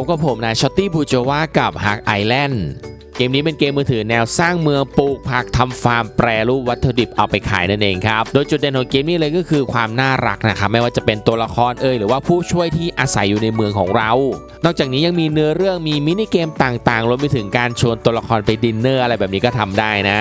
บกับผมนะชอตตี้บูโจวากับฮักไอแลนด์เกมนี้เป็นเกมมือถือแนวสร้างเมืองปลูกผักทำฟาร์มแปรรูปวัตถุดิบเอาไปขายนั่นเองครับ โดยจุดเด่นของเกมนี้เลยก็คือความน่ารักนะครับไม่ว่าจะเป็นตัวละครเอ่ยหรือว่าผู้ช่วยที่อาศัยอยู่ในเมืองของเรา นอกจากนี้ยังมีเนื้อเรื่องมีมินิเกมต่างๆรวมไปถึงการชวนตัวละครไปดินเนอร์อะไรแบบนี้ก็ทำได้นะ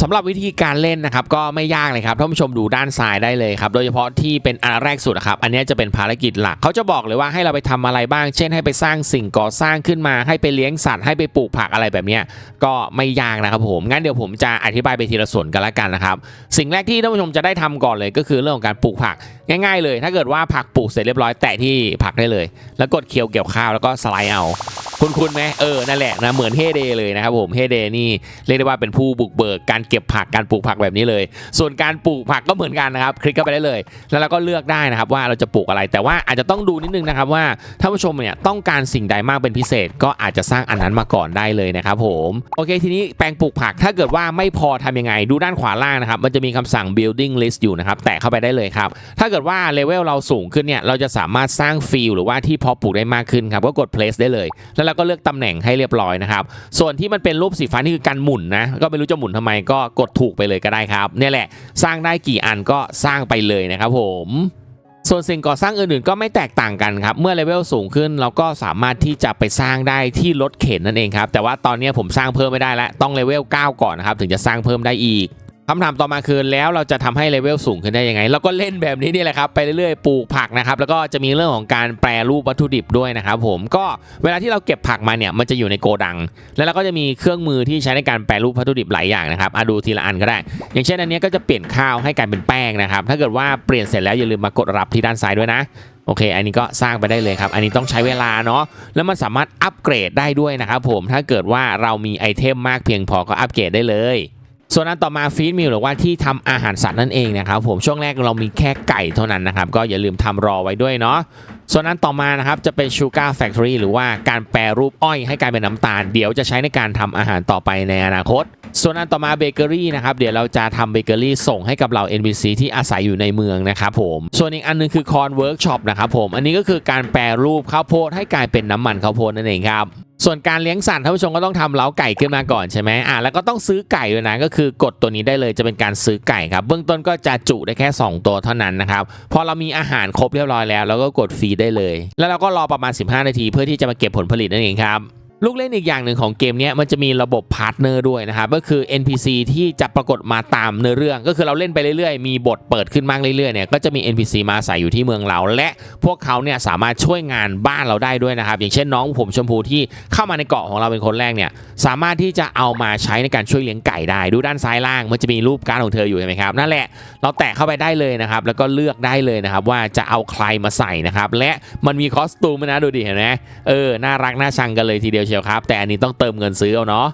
สำหรับวิธีการเล่นนะครับก็ไม่ยากเลยครับท่านผู้ชมดูด้านซ้ายได้เลยครับโดยเฉพาะที่เป็นอันแรกสุดครับอันนี้จะเป็นภารกิจหลักเขาจะบอกเลยว่าให้เราไปทำอะไรบ้าง เช่นให้ไปสร้างสิ่งก่อสร้างขึ้นมาให้ไปเลี้ยงสัตว์ให้ไปปลูกผักอะไรแบบนี้ก็ไม่ยากนะครับผมงั้นเดี๋ยวผมจะอธิบายไปทีละส่วนกันละกันนะครับสิ่งแรกที่ท่านผู้ชมจะได้ทำก่อนเลยก็คือเรื่องของการปลูกผักง่าย ๆ เลย ถ้าเกิดว่าผักปลูกเสร็จเรียบร้อยแตะที่ผักได้เลย แล้วกดเคียวเกี่ยวข้าวแล้วก็สไลด์เอา คุณคุณไหมเออ นั่นแหละนะ เหมือนเฮเดเลยนะครับผม เฮเดนี่เรียกได้ว่าเป็นผู้บุกเบิกการเก็บผัก การปลูกผักแบบนี้เลย ส่วนการปลูกผักก็เหมือนกันนะครับ คลิกเข้าไปได้เลย แล้วเราก็เลือกได้นะครับว่าเราจะปลูกอะไร แต่ว่าอาจจะต้องดูนิดนึงนะครับว่าท่านผู้ชมเนี่ยต้องการสิ่งใดมากเป็นพิเศษ ก็อาจจะสร้างอันนั้นมาก่อนได้เลยนะครับผม โอเค ทีนี้แปลงปลูกผัก ถ้าเกิดว่าไม่พอทำยังไง ดูด้านขวาล่างนะครับ มันจะมีคำสั่ง building list อยู่นะครับ แตะเข้าไปได้เลยครับ ถ้าเกิดว่าเลเวลเราสูงขึ้นเนี่ย เราจะสามารถสร้างฟิลหรือว่าที่พาะปลูกได้มากขึ้นครับ ก็กด place ได้เลย แล้วเราก็เลือกตำแหน่งให้เรียบร้อยนะครับ ส่วนที่มันเป็นรูปสีฟ้านี่คือการหมุนนะ ก็ไม่รู้จะหมุนทำไมก็กดถูกไปเลยก็ได้ครับเนี่ยแหละสร้างได้กี่อันก็สร้างไปเลยนะครับผมส่วนสิ่งก่อสร้างอื่นๆก็ไม่แตกต่างกันครับ เมื่อเลเวลสูงขึ้นเราก็สามารถที่จะไปสร้างได้ที่รถเข็นนั่นเองครับ แต่ว่าตอนนี้ผมสร้างเพิ่มไม่ได้แล้ว ต้องเลเวล 9 ก่อนนะครับ ถึงจะสร้างเพิ่มได้อีก คำถามต่อมาคือแล้วเราจะทำให้เลเวลสูงขึ้นได้ยังไงเราก็เล่นแบบนี้นี่แหละครับไปเรื่อยๆปลูกผักนะครับแล้วก็จะมีเรื่องของการแปรรูปวัตถุดิบด้วยนะครับผมก็เวลาที่เราเก็บผักมาเนี่ยมันจะอยู่ในโกดัง แล้วเราก็จะมีเครื่องมือที่ใช้ในการแปรรูปวัตถุดิบหลายอย่างนะครับอะดูทีละอันก็ได้ อย่างเช่นอันนี้ก็จะเปลี่ยนข้าวให้กลายเป็นแป้งนะครับถ้าเกิดว่าเปลี่ยนเสร็จแล้วอย่าลืมมากดรับที่ด้านซ้ายด้วยนะโอเค อันนี้ก็สร้างไปได้เลยครับ อันนี้ต้องใช้เวลาเนาะ แล้วมันสามารถอัปเกรดได้ด้วยนะครับผม ถ้าเกิดว่าเรามีไอเทมมากเพียงพอก็อัปเกรดได้เลย ส่วนอันต่อมาฟีดมิลหรือว่าที่ทำอาหารสัตว์นั่นเองนะครับผมช่วงแรกเรามีแค่ไก่เท่านั้นนะครับ ก็อย่าลืมทำรอไว้ด้วยเนาะส่วนอันต่อมานะครับจะเป็น Sugar Factory หรือว่าการแปรรูปอ้อยให้กลายเป็นน้ำตาล เดี๋ยวจะใช้ในการทำอาหารต่อไปในอนาคต ส่วนอันต่อมาเบเกอรี่นะครับเดี๋ยวเราจะทำเบเกอรี่ส่งให้กับเรา NPC ที่อาศัยอยู่ในเมืองนะครับผมส่วนอีกอันหนึงคือคอนเวิร์กช็อปนะครับผมอันนี้ก็คือการแปรรูปข้าวโพดให้กลายเป็นน้ำมันข้าวโพดนั่นเองครับส่วนการเลี้ยงสัตว์ท่านผู้ชมก็ต้องทำเล้าไก่ขึ้นมาก่อนใช่ไหมอ่าแล้วก็ต้องซื้อไก่ด้วยนะก็คือกดตัวนี้ได้เลยจะเป็นการซื้อไก่ครับเบื้องต้นก็จะจุได้แค่ 2 ตัวเท่านั้นนะครับพอเรามีอาหารครบเรียบร้อยแล้วเราก็กดฟรีได้เลย แล้วเราก็รอประมาณ 15 นาทีเพื่อที่จะมาเก็บผลผลิตนั่นเองครับ ลูกเล่นอีกอย่างหนึ่งของเกมนี้มันจะมีระบบพาร์ทเนอร์ด้วยนะครับก็คือ NPC ที่จะปรากฏมาตามเนื้อเรื่อง ก็คือเราเล่นไปเรื่อยๆ มีบทเปิดขึ้นมากเรื่อยๆเนี่ยก็จะมี NPC มาอาศัยอยู่ที่เมืองเรา และพวกเขาเนี่ยสามารถช่วยงานบ้านเราได้ด้วยนะครับ อย่างเช่นน้องผมชมพูที่เข้ามาในเกาะของเราเป็นคนแรกเนี่ยสามารถที่จะเอามาใช้ในการช่วยเลี้ยงไก่ได้ ดูด้านซ้ายล่างมันจะมีรูปการ์ดของเธออยู่ใช่ไหมครับนั่นแหละเราแตะเข้าไปได้เลยนะครับแล้วก็เลือกได้เลยนะครับว่าจะเอาใครมาใส่นะครับและมันมีคอสตูมนะดูดิเห็นไหมเออน่ารักน่าชังกันเลยทีเดียวเชียวครับ แต่อันนี้ต้องเติมเงินซื้อเอาเนาะ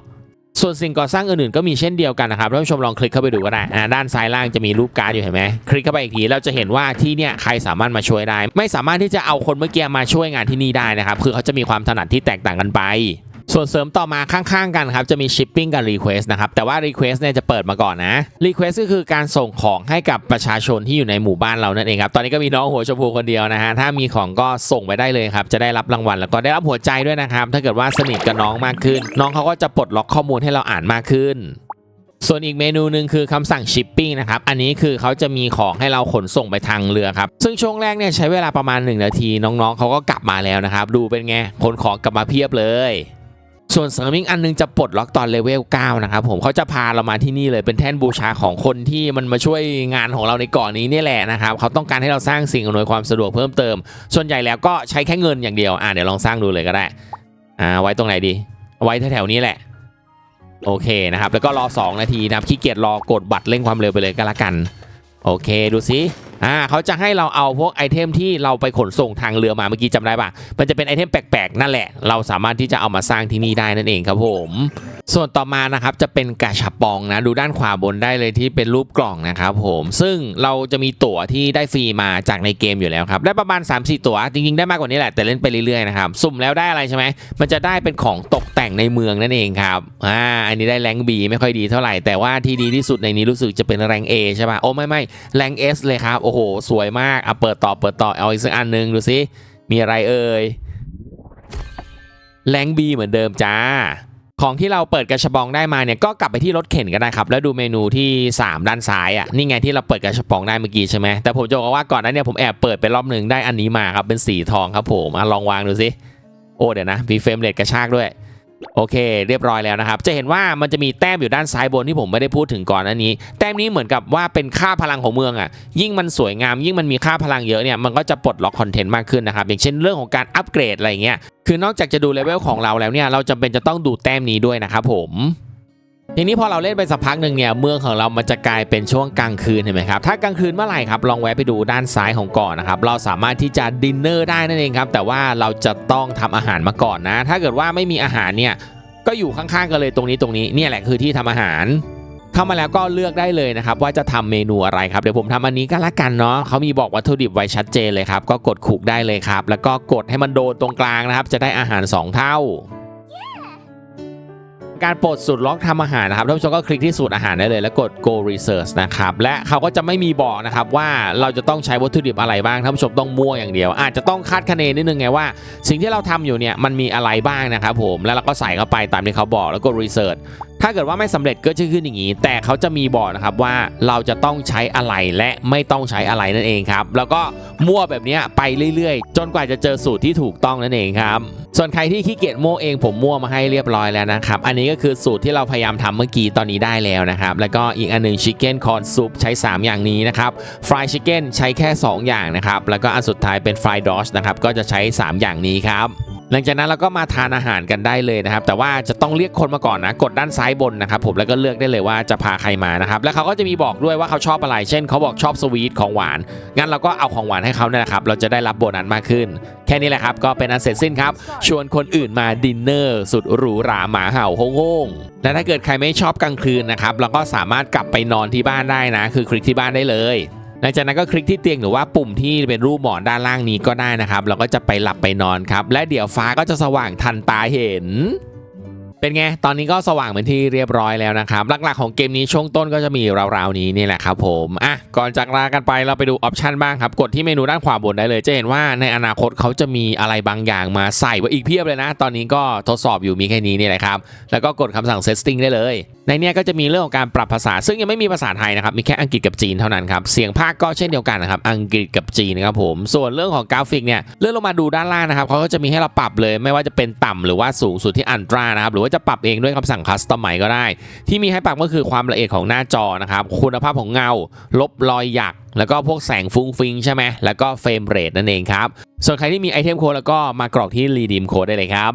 ส่วนสิ่งก่อสร้างอื่นๆก็มีเช่นเดียวกันนะครับท่านผู้ชมลองคลิกเข้าไปดูก็ได้อ่าด้านซ้ายล่างจะมีรูปการ์ดอยู่เห็นไหมคลิกเข้าไปอีกทีเราจะเห็นว่าที่เนี่ยใครสามารถมาช่วยได้ ไม่สามารถที่จะเอาคนเมื่อกี้มาช่วยงานที่นี่ได้นะครับคือเขาจะมีความถนัดที่แตกต่างกันไป ส่วนเสริมต่อมาข้างๆ กันครับ จะมี shipping กับ request นะครับ แต่ว่า request เนี่ยจะเปิดมาก่อนนะ request ก็คือการส่งของให้กับประชาชนที่อยู่ในหมู่บ้านเรานั่นเองครับ ตอนนี้ก็มีน้องหัวชมพูคนเดียวนะฮะ ถ้ามีของก็ส่งไปได้เลยครับ จะได้รับรางวัลแล้วก็ได้รับหัวใจด้วยนะครับ ถ้าเกิดว่าสนิทกับน้องมากขึ้น น้องเขาก็จะปลดล็อกข้อมูลให้เราอ่านมากขึ้นส่วนอีกเมนูหนึ่งคือคำสั่ง shipping นะครับ อันนี้คือเขาจะมีของให้เราขนส่งไปทางเรือครับ ซึ่งช่วงแรกเนี่ยใช้เวลาประมาณ 1 นาที น้องๆเขาก็กลับมาแล้วนะครับ ดูเป็นไงขนของกลับมาเพียบเลย ส่วนเสริมอีกอันหนึงจะปลดล็อกตอนเลเวล 9 นะครับผมเขาจะพาเรามาที่นี่เลยเป็นแท่นบูชาของคนที่มันมาช่วยงานของเราในเกาะนี้นี่แหละนะครับเขาต้องการให้เราสร้างสิ่งอำนวยความสะดวกเพิ่มเติม ส่วนใหญ่แล้วก็ใช้แค่เงินอย่างเดียวอ่าเดี๋ยวลองสร้างดูเลยก็ได้อ่าไว้ตรงไหนดี ไว้แถวๆนี้แหละ โอเคนะครับแล้วก็รอ 2 นาทีนะครับขี้เกียจรอกดบัตรเร่งความเร็วไปเลยก็แล้วกัน โอเคดูสิ อ่าเขาจะให้เราเอาพวกไอเทมที่เราไปขนส่งทางเรือมาเมื่อกี้จำได้ปะมันจะเป็นไอเทมแปลกๆนั่นแหละ เราสามารถที่จะเอามาสร้างที่นี่ได้นั่นเองครับผม ส่วนต่อมานะครับจะเป็นกาชาปองนะดูด้านขวาบนได้เลยที่เป็นรูปกล่องนะครับผมซึ่งเราจะมีตั๋วที่ได้ฟรีมาจากในเกมอยู่แล้วครับได้ประมาณ 3-4 ตั๋วจริงๆได้มากกว่านี้แหละแต่เล่นไปเรื่อยๆนะครับสุ่มแล้วได้อะไรใช่ไหมมันจะได้เป็นของตกแต่งในเมืองนั่นเองครับอ่าอันนี้ได้แรงบีไม่ค่อยดีเท่าไหร่แต่ว่าที่ดีที่สุดในนี้รู้สึกจะเป็นแรง A ใช่ป่ะโอ้ไม่ไม่แรง S เลยครับโอ้โหสวยมากอะเปิดต่อเปิดต่อเอาอีกสักอันหนึงดูสิมีอะไรเอ่ยแรงบีเหมือนเดิมจ้า ของที่เราเปิดกระชบองได้มาเนี่ยก็กลับไปที่รถเข็นก็ได้ครับแล้วดูเมนูที่ 3 ด้านซ้ายอะนี่ไงที่เราเปิดกระชบองได้เมื่อกี้ใช่ไหมแต่ผมจะบอกว่าก่อนหนั้นเนี่ยผมแอบเปิดไปรอบหนึ่งได้อันนี้มาครับเป็นสีทองครับผมอลองวางดูสิโอ้เดี๋ยวนะมีเฟรมเรทกระชากด้วย โอเค เรียบร้อยแล้วนะครับ จะเห็นว่ามันจะมีแต้มอยู่ด้านซ้ายบนที่ผมไม่ได้พูดถึงก่อนอันนี้ แต้มนี้เหมือนกับว่าเป็นค่าพลังของเมืองอะ ยิ่งมันสวยงาม ยิ่งมันมีค่าพลังเยอะเนี่ย มันก็จะปลดล็อกคอนเทนต์มากขึ้นนะครับ อย่างเช่นเรื่องของการอัปเกรดอะไรเงี้ย คือนอกจากจะดูเลเวลของเราแล้วเนี่ย เราจำเป็นจะต้องดูแต้มนี้ด้วยนะครับผม ทีนี้พอเราเล่นไปสักพักหนึ่งเนี่ยเมืองของเรามันจะกลายเป็นช่วงกลางคืนเห็นไหมครับถ้ากลางคืนเมื่อไหร่ครับลองแวะไปดูด้านซ้ายของเก่อนนะครับเราสามารถที่จะดินเนอร์ได้นั่นเองครับแต่ว่าเราจะต้องทำอาหารมาก่อนนะ ถ้าเกิดว่าไม่มีอาหารเนี่ยก็อยู่ข้างๆกันเลยตรงนี้ตรงนี้เนี่ยแหละคือที่ทำอาหารเข้ามาแล้วก็เลือกได้เลยนะครับว่าจะทำเมนูอะไรครับเดี๋ยวผมทำอันนี้ก็แล้วกันเนาะเขามีบอกวัตถุดิบไว้ชัดเจนเลยครับก็กดขุกได้เลยครับแล้วก็กดให้มันโดนตรงกลางนะครับจะได้อาหาร 2 เท่า การปลดสูตรล็อกทำอาหารนะครับท่านผู้ชมก็คลิกที่สูตรอาหารได้เลยแล้วกด go research นะครับและเขาก็จะไม่มีบอกนะครับว่าเราจะต้องใช้วัตถุดิบอะไรบ้างท่านผู้ชมต้องมั่วอย่างเดียว อาจจะต้องคาดคะเนนิดนึงไงว่า สิ่งที่เราทำอยู่เนี่ยมันมีอะไรบ้างนะครับผมแล้วเราก็ใส่เข้าไปตามที่เขาบอกแล้วก็ research ถ้าเกิดว่าไม่สำเร็จก็จะขึ้นอย่างนี้ แต่เขาจะมีบอกนะครับว่าเราจะต้องใช้อะไรและไม่ต้องใช้อะไรนั่นเองครับ แล้วก็มั่วแบบนี้ไปเรื่อยๆ จนกว่าจะเจอสูตรที่ถูกต้องนั่นเองครับ ส่วนใครที่ขี้เกียจมั่วเองผมมั่วมาให้เรียบร้อยแล้วนะครับ อันนี้ก็คือสูตรที่เราพยายามทำเมื่อกี้ตอนนี้ได้แล้วนะครับ แล้วก็อีกอันหนึ่งชิคเก้นคอนซุปใช้ 3 อย่างนี้นะครับฟรายชิคเก้นใช้แค่ 2 อย่างนะครับ แล้วก็อันสุดท้ายเป็นฟรายดอชนะครับก็จะใช้ 3 อย่างนี้ครับ หลังจากนั้นเราก็มาทานอาหารกันได้เลยนะครับ แต่ว่าจะต้องเรียกคนมาก่อนนะ กดด้านซ้ายบนนะครับผมแล้วก็เลือกได้เลยว่าจะพาใครมานะครับ แล้วเขาก็จะมีบอกด้วยว่าเขาชอบอะไร เช่นเขาบอกชอบสวีทของหวาน งั้นเราก็เอาของหวานให้เขาเนี่ยนะครับ เราจะได้รับโบนัสมากขึ้น แค่นี้แหละครับ ก็เป็นอันเสร็จสิ้นครับ ชวนคนอื่นมาดินเนอร์สุดหรูหราหมาเห่าโฮ่งๆและถ้าเกิดใครไม่ชอบกลางคืนนะครับ เราก็สามารถกลับไปนอนที่บ้านได้นะ คือคลิกที่บ้านได้เลย หลังจากนั้นก็คลิกที่เตียงหรือว่าปุ่มที่เป็นรูปหมอนด้านล่างนี้ก็ได้นะครับเราก็จะไปหลับไปนอนครับ และเดี๋ยวฟ้าก็จะสว่างทันตาเห็น เป็นไง ตอนนี้ก็สว่างเป็นที่เรียบร้อยแล้วนะครับ หลักๆของเกมนี้ช่วงต้นก็จะมีราวๆนี้นี่แหละครับผม อะ ก่อนจากลากันไปเราไปดูออปชันบ้างครับ กดที่เมนูด้านขวาบนได้เลย จะเห็นว่าในอนาคตเขาจะมีอะไรบางอย่างมาใส่ไว้อีกเพียบเลยนะ ตอนนี้ก็ทดสอบอยู่มีแค่นี้นี่แหละครับ แล้วก็กดคำสั่ง setting ได้เลย ในนี้ก็จะมีเรื่องของการปรับภาษา ซึ่งยังไม่มีภาษาไทยนะครับ มีแค่อังกฤษกับจีนเท่านั้นครับ เสียงภาคก็เช่นเดียวกันนะครับ อังกฤษกับจีนนะครับผม ส่วนเรื่องของกราฟิกเนี่ย เลื่อนลงมาดูด้านล่างนะครับเขาก็จะมีให้เราปรับเลย ไม่ว่าจะเป็นต่ำหรือว่าสูงสุดที่อันตรานะครับหรือว่าจะปรับเองด้วยคำสั่งคัสตอมใหม่ก็ได้ ที่มีให้ปรับก็คือความละเอียดของหน้าจอนะครับ คุณภาพของเงา ลบรอยหยัก แล้วก็พวกแสงฟุ้งฟิงใช่ไหมแล้วก็เฟรมเรทนั่นเองครับ ส่วนใครที่มีไอเทมโค้ดแล้วก็มากรอกที่รีดีมโค้ดได้เลยครับ